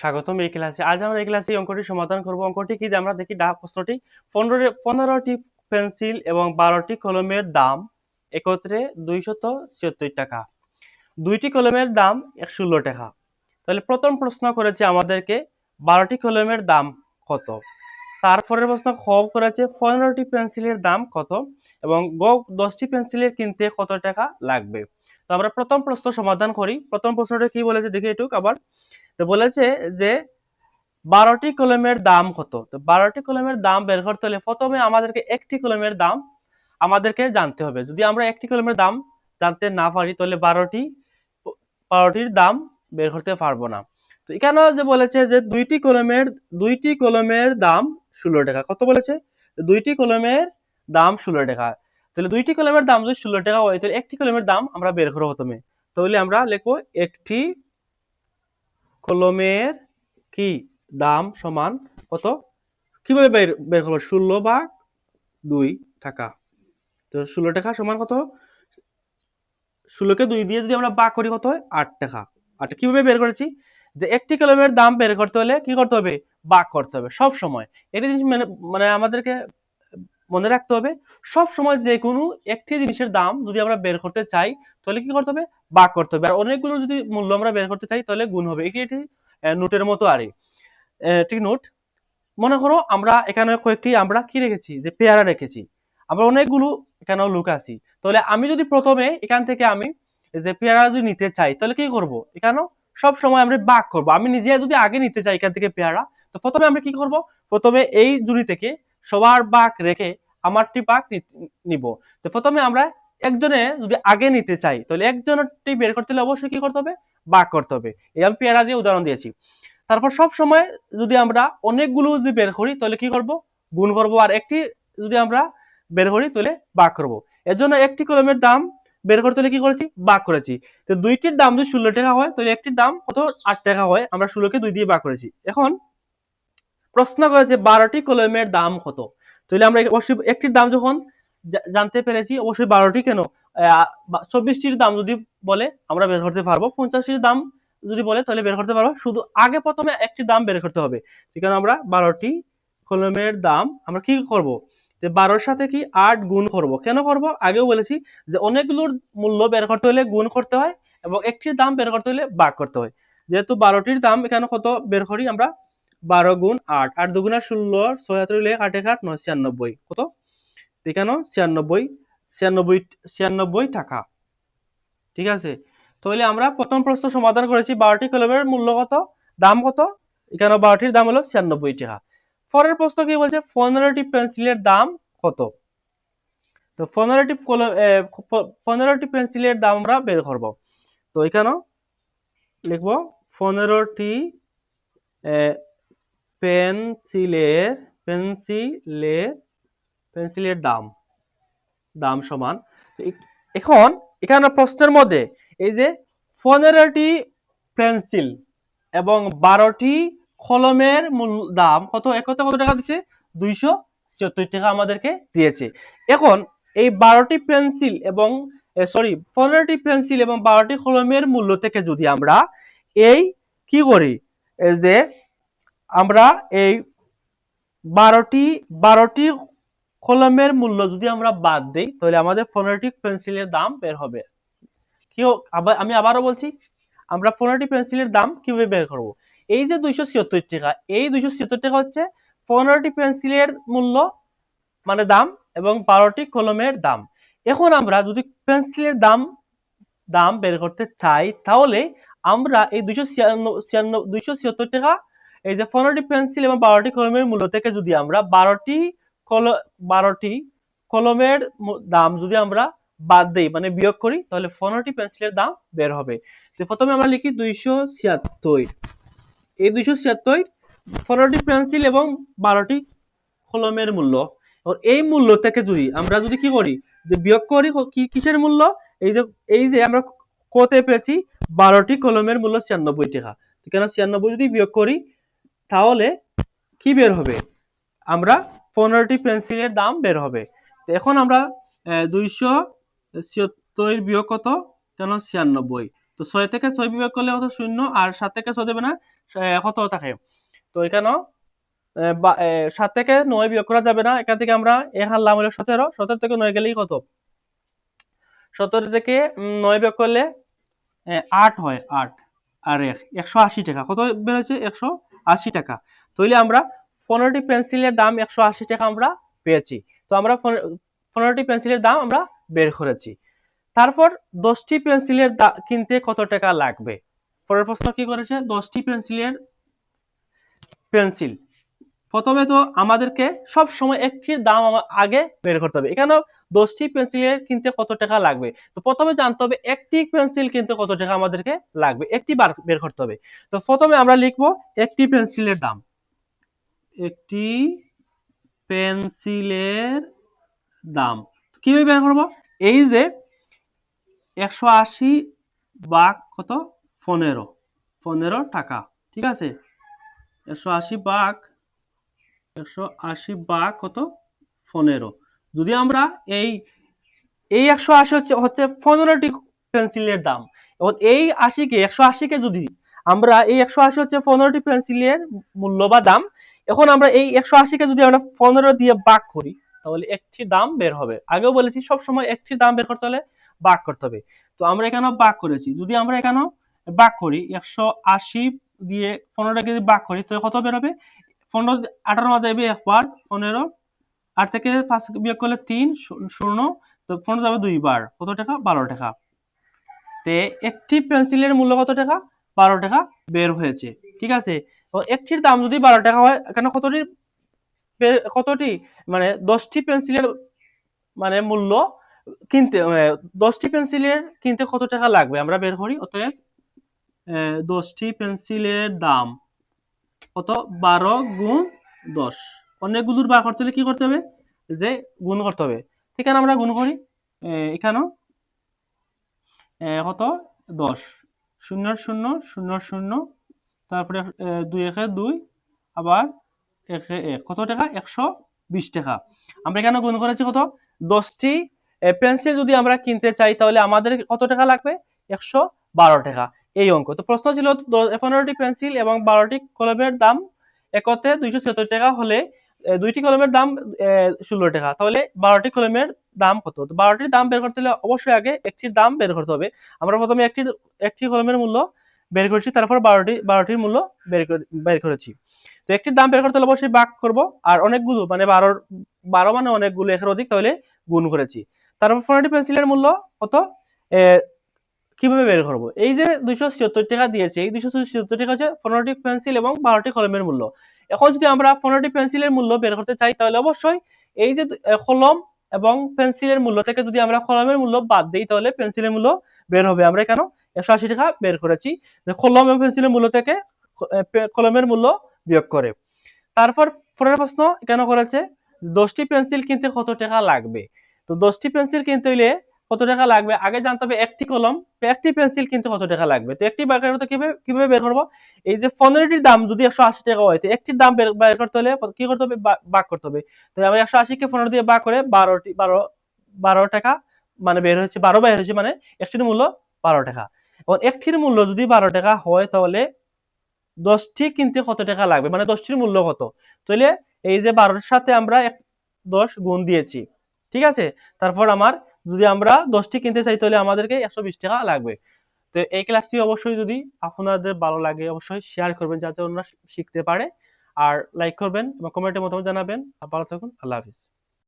স্বাগতম এই ক্লাসে। আজ আমরা এই ক্লাসে অঙ্কটি সমাধান করব। অঙ্কটি কি? যে আমরা দেখি ডা প্রশ্নটি, পনেরো পনেরোটি পেন্সিল এবং বারোটি কলমের দাম একত্রে দুইশত ছিয়াত্তর টাকা। দুইটি কলমের দাম ষোলো টাকা। তাহলে প্রথম প্রশ্ন করেছে আমাদেরকে বারোটি কলমের দাম কত? তারপরের প্রশ্ন, খ করেছে পনেরোটি পেন্সিলের দাম কত? এবং গ দশটি পেন্সিলের কিনতে কত টাকা লাগবে? তো আমরা প্রথম প্রশ্ন সমাধান করি। প্রথম প্রশ্নটা কি বলেছে? দেখি একটু আবার তো বলেছে যে বারোটি কলমের দাম কত? তো বারোটি কলমের দাম বের করতে হলে প্রথমে আমাদেরকে একটি কলমের দাম আমাদেরকে জানতে হবে। যদি আমরা একটি কলমের দাম জানতে না পারি, তাহলে বারোটি বারোটির দাম বের করতে পারব না। তো এখানে যে বলেছে যে দুইটি কলমের দুইটি কলমের দাম ষোলো টাকা। কত বলেছে? দুইটি কলমের দাম ষোলো টাকা। তাহলে দুইটি কলমের দাম যদি ষোলো টাকা হয়, তাহলে একটি কলমের দাম আমরা বের করব প্রথমে। তাহলে আমরা লিখব একটি কলমের কি দাম সমান কত? কীভাবে বের বের করব? ষোলো বা দুই টাকা। তো ষোলো টাকা সমান কত? ষোলোকে দুই দিয়ে যদি আমরা বাক করি কত হয়? আট টাকা। আট কীভাবে বের করেছি? যে একটি কলমের দাম বের করতে হলে কি করতে হবে? বাক করতে হবে সব সময়। একটি জিনিস মানে মানে আমাদেরকে মনে রাখতে হবে সব সময় যে কোনো একটি জিনিসের দাম যদি আমরা বের করতে চাই, তাহলে কি করতে হবে? বাক করতে হবে। আর অনেকগুলো যদি মূল্য আমরা বের করতে চাই, তাহলে গুণ হবে। এটি নোটের মতো আরে। ঠিক নোট? মনে করো আমরা এখানে কয়েকটি আমরা কি রেখেছি? যে পেয়ারা রেখেছি। আমরা অনেকগুলো এখানেও লুক আছি। তাহলে আমি যদি প্রথমে এখান থেকে আমি যে পেয়ারা যদি নিতে চাই, তাহলে কি করব? এখানেও সব সময় আমরা বাক করব। আমি নিজে যদি আগে নিতে চাই এখান থেকে পেয়ারা, তো প্রথমে আমরা কি করব? প্রথমে এই জুড়ি থেকে সবার বাক রেখে আমারটি বাক নিব। তো প্রথমে আমরা একজনে যদি আগে নিতে চাই, তাহলে একজনটি বের করতে হলে অবশ্যই কি করতে হবে? বাক করতে হবে। এই আমি পেয়ারা দিয়ে উদাহরণ দিয়েছি। তারপর সব সময় যদি আমরা অনেকগুলো যদি বের করি, তাহলে কি করব? গুণ করব। আর একটি যদি আমরা বের করি, তাহলে বাক করব। এর জন্য একটি কলমের দাম বের করতে হলে কি করেছি? বাক করেছি। তো দুইটির দাম যদি ষোলো টাকা হয়, তাহলে একটির দাম কত? আট টাকা হয়। আমরা ষোলোকে দুই দিয়ে বাক করেছি। এখন প্রশ্ন করেছে বারোটি কলমের দাম কত? তাহলে আমরা অবশ্যই একটির দাম যখন জানতে পেরেছি, অবশ্যই বারোটি কেন? চব্বিশটির দাম যদি বলে, আমরা বের করতে পারব। পঞ্চাশটির দাম যদি বলে, তাহলে বের করতে পারব। শুধু আগে প্রথমে একটি দাম বের করতে হবে। সেখানে আমরা বারোটি কলমের দাম, আমরা কি করব? যে বারোর সাথে কি আট গুণ করব? কেন করব? আগেও বলেছি যে অনেকগুলোর মূল্য বের করতে হলে গুণ করতে হয় এবং একটির দাম বের করতে হলে বাক করতে হয়। যেহেতু বারোটির দাম এখানে কত বের করি আমরা? বারো গুণ আট আট দুগুণা ষোলো, ছয়াত্তর লেখ আট এক আট, নয় ছিয়ানব্বই, কত? এখানেও ছিয়ানব্বই ছিয়ানব্বই ছিয়ানব্বই টাকা। ঠিক আছে? তাহলে আমরা প্রথম প্রশ্ন সমাধান করেছি, বারোটি কলমের মূল্য কত? দাম কত? এখানে বারোটির দাম হলো ছিয়ানব্বই টাকা। পরের প্রশ্ন কি বলছে? পনেরোটি পেন্সিলের দাম কত? তো পনেরোটি পনেরোটি পেন্সিলের দাম আমরা বের করব। তো এখানেও লিখব, পনেরোটি পেন্সিলের পেন্সিলের পেন্সিলের দাম দাম সমান। এখন এখানে প্রশ্নের মধ্যে এই যে পনেরোটি পেন্সিল এবং বারোটি কলমের মূল দাম কত একতে কত টাকা দিচ্ছে? দুইশো ছিয়াত্তর টাকা আমাদেরকে দিয়েছে। এখন এই বারোটি পেন্সিল এবং সরি, পনেরোটি পেন্সিল এবং বারোটি কলমের মূল্য থেকে যদি আমরা এই কি করি? যে আমরা এই বারোটি বারোটি কলমের মূল্য যদি আমরা বাদ দিই, তাহলে আমাদের পনেরোটি পেন্সিলের দাম বের হবে। কি আমি আবারও বলছি, আমরা পনেরোটি পেন্সিলের দাম কীভাবে বের করব? এই যে দুইশো ছিয়াত্তর টাকা, এই দুইশো ছিয়াত্তর টাকা হচ্ছে পনেরোটি পেন্সিলের মূল্য মানে দাম, এবং বারোটি কলমের দাম। এখন আমরা যদি পেন্সিলের দাম দাম বের করতে চাই, তাহলে আমরা এই দুইশো ছিয়ান্ন, দুইশো ছিয়াত্তর টাকা এই যে পনেরোটি পেন্সিল এবং বারোটি কলমের মূল্য থেকে যদি আমরা বারোটি কল, বারোটি কলমের দাম যদি আমরা বাদ দেই মানে বিয়োগ করি, তাহলে পনেরোটি পেন্সিলের দাম বের হবে। তো প্রথমে আমরা লিখি দুইশো ছিয়াত্তর। এই দুইশো ছিয়াত্তর পনেরোটি পেন্সিল এবং বারোটি কলমের মূল্য। এই মূল্য থেকে যদি আমরা যদি কি করি, যে বিয়োগ করি কি কিসের মূল্য? এই যে এই যে আমরা কতে পেয়েছি বারোটি কলমের মূল্য ছিয়ানব্বই টাকা। কেন ছিয়ানব্বই যদি বিয়োগ করি তাহলে কি বের হবে? আমরা পনেরোটি পেন্সিলের দাম বের হবে। এখন আমরা দুইশো ছিয়াত্তর বিয়োগ কত? কেন? ছিয়ানব্বই। তো ছয় থেকে ছয় বিভাগ করলে কত? শূন্য। আর সাত থেকে ছয় দেবে না? কত থাকে? তো এখানেও এ, বা- সাত থেকে নয় বিয়োগ করা যাবে না। এখান থেকে আমরা এক হারলাম হলো সতেরো। সতেরো থেকে নয় গেলেই কত? সতেরো থেকে নয় বিয়োগ করলে আট হয়। আট। আর এক একশো আশি টাকা। কত বেরোচ্ছে একশো আশি টাকা। তাহলে আমরা পনেরোটি পেন্সিলের দাম একশো আশি টাকা আমরা পেয়েছি। তো আমরা পনে- পনেরোটি পেন্সিলের দাম আমরা বের করেছি। তারপর দশটি পেন্সিলের কিনতে কত টাকা লাগবে? পরের প্রশ্ন কি করেছে? দশটি পেন্সিলের পেন্সিল। প্রথমে তো আমাদেরকে সব সময় একটির দাম আগে বের করতে হবে। এখানেও দশটি পেন্সিলের কিনতে কত টাকা লাগবে? তো প্রথমে জানতে হবে একটি পেন্সিল কিনতে কত টাকা আমাদেরকে লাগবে, একটি বার বের করতে হবে। তো প্রথমে আমরা লিখব একটি পেন্সিলের দাম। একটি পেন্সিলের দাম। কীভাবে বের করব? এই যে একশো আশি বাঘ কত? পনেরো। পনেরো টাকা, ঠিক আছে? একশো আশি বাঘ একশো আশি বাঘ কত? পনেরো। যদি আমরা এই এই একশো আশি হচ্ছে হচ্ছে পনেরোটি পেন্সিলের দাম। এবং এই আশিকে, একশো আশিকে যদি আমরা এই একশো আশি হচ্ছে পনেরোটি পেন্সিলের মূল্য বা দাম, এখন আমরা এই একশো আশিকে যদি আমরা পনেরো দিয়ে বাক করি, তাহলে একটি দাম বের হবে। আগেও বলেছি সব সময় একটি দাম বের করতে হলে বাক করতে হবে। তো আমরা এখানে বাক করেছি। যদি আমরা এখানেও বাক করি, একশো আশি দিয়ে পনেরোটাকে যদি বাক করি তো কত বের হবে? পনেরো, আঠারো মাঝে একবার পনেরো আট থেকে পাঁচ বিয়োগ করলে তিন শূন্য, তো পনেরো যাবে দুইবার কত টাকা? বারো টাকা। তে একটি পেন্সিলের মূল্য কত টাকা? বারো টাকা বের হয়েছে। ঠিক আছে? তো একটির দাম যদি বারো টাকা হয় এখানে কতটি কতটি? মানে দশটি পেন্সিলের মানে মূল্য কিনতে দশটি পেন্সিলের কিনতে কত টাকা লাগবে? আমরা বের করি অতএব দশটি পেন্সিলের দাম। কত? বারো গুণ দশ। অনেকগুলোর বার করতে হলে কি করতে হবে? যে গুণ করতে হবে। এখানে আমরা গুণ করি এখানেও কত? দশ। শূন্য শূন্য শূন্য শূন্য, তারপরে দুই, একে দুই, আবার একে এক। কত টাকা? একশো বিশ টাকা। আমরা এখানে গুণ করেছি কত? দশটি পেন্সিল যদি আমরা কিনতে চাই, তাহলে আমাদের কত টাকা লাগবে? একশো বারো টাকা। এই অঙ্ক। তো প্রশ্ন ছিল পনেরোটি পেন্সিল এবং বারোটি কলমের দাম একতে দুইশো ছিয়াত্তর টাকা হলে দুইটি কলমের দাম ষোলো টাকা। তাহলে বারোটি কলমের দাম কত? বারোটির দাম বের করতে হলে অবশ্যই আগে একটির দাম বের করতে হবে। আমরা প্রথমে একটি একটি কলমের মূল্য বের করেছি, তারপর বারোটি, বারোটির মূল্য বের বের করেছি। তো একটির দাম বের করতে হলে অবশ্যই ভাগ করব, আর অনেকগুলো মানে বারোর, বারো মানে অনেকগুলো, একের অধিক তাহলে গুণ করেছি। তারপর পনেরোটি পেন্সিলের মূল্য কত? কীভাবে বের করব? এই যে দুইশো ছিয়াত্তর টাকা দিয়েছে, এই দুইশো ছিয়াত্তর টাকা হচ্ছে পনেরোটি পেন্সিল এবং বারোটি কলমের মূল্য। এখন যদি আমরা পনেরোটি পেন্সিলের মূল্য বের করতে চাই, তাহলে অবশ্যই এই যে কলম এবং পেন্সিলের মূল্য থেকে যদি আমরা কলমের মূল্য বাদ দিই, তাহলে পেন্সিলের মূল্য বের হবে। আমরা কেন? একশো আশি টাকা বের করেছি। কলম এবং পেন্সিলের মূল্য থেকে কলমের মূল্য বিয়োগ করে। তারপর পরের প্রশ্ন কেন করেছে? দশটি পেন্সিল কিনতে কত টাকা লাগবে? তো দশটি পেন্সিল কিনতে হইলে কত টাকা লাগবে? আগে জানতে হবে একটি কলম একটি পেন্সিল কিনতে কত টাকা লাগবে? তো একটি বের করতে কীভাবে কীভাবে বের করব? এই যে পনেরোটির দাম যদি একশো আশি টাকা হয়, তো একটির দাম বের করতে হলে কি করতে হবে? বা- ভাগ করতে হবে। তো আমরা একশো আশিকে পনেরো দিয়ে ভাগ করে বারোটি বারো বারো টাকা মানে বের হয়েছে, বারো বের হয়েছে মানে একটির মূল্য বারো টাকা। এবং একটির মূল্য যদি বারো টাকা হয়, তাহলে দশটি কিনতে কত টাকা লাগবে? মানে দশটির মূল্য কত? তাহলে এই যে বারোর সাথে আমরা দশ গুণ দিয়েছি। ঠিক আছে? তারপর আমার যদি আমরা দশটি কিনতে চাই, তাহলে আমাদেরকে একশো বিশ টাকা লাগবে। তো এই ক্লাসটি অবশ্যই যদি আপনাদের ভালো লাগে, অবশ্যই শেয়ার করবেন যাতে ওনারা শিখতে পারে। আর লাইক করবেন এবং কমেন্টে মতামত জানাবেন। ভালো থাকুন, আল্লাহ হাফিজ।